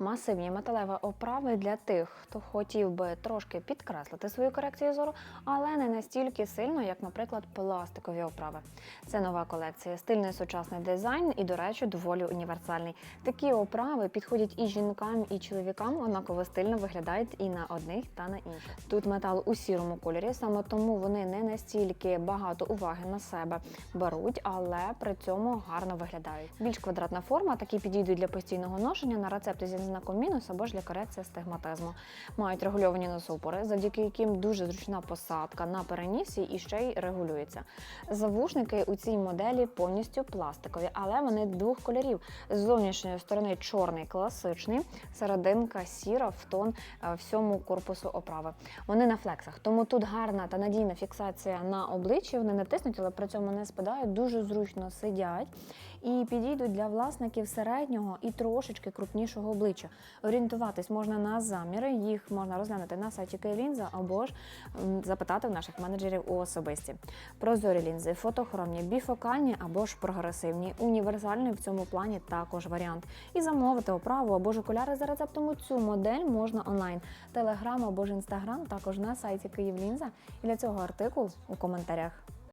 Масивні металеві оправи для тих, хто хотів би трошки підкреслити свою корекцію зору, але не настільки сильно, як, наприклад, пластикові оправи. Це нова колекція, стильний сучасний дизайн і, до речі, доволі універсальний. Такі оправи підходять і жінкам, і чоловікам, однаково стильно виглядають і на одних, та на інших. Тут метал у сірому кольорі, саме тому вони не настільки багато уваги на себе беруть, але при цьому гарно виглядають. Більш квадратна форма, такі підійдуть для постійного ношення на рецепти зі знаком мінус або ж для корекції стигматизму. Мають регульовані носопори, завдяки яким дуже зручна посадка на перенісі і ще й регулюється. Завушники у цій моделі повністю пластикові, але вони двох кольорів. З зовнішньої сторони чорний класичний, серединка сіра в тон е, всьому корпусу оправи. Вони на флексах, тому тут гарна та надійна фіксація на обличчі. Вони не тиснуть, але при цьому не спадають, дуже зручно сидять і підійдуть для власників середнього і трошечки крупнішого обличчя. Орієнтуватись можна на заміри, їх можна розглянути на сайті Кейлінза або ж запитати в наших менеджерів у особисті. Прозорі лінзи, фотохромні, біфокальні або ж прогресивні. Універсальний в цьому плані також варіант. І замовити оправу або ж окуляри за рецептом у цю модель можна онлайн. Телеграм або ж інстаграм також на сайті Київлінза. І для цього артикул у коментарях.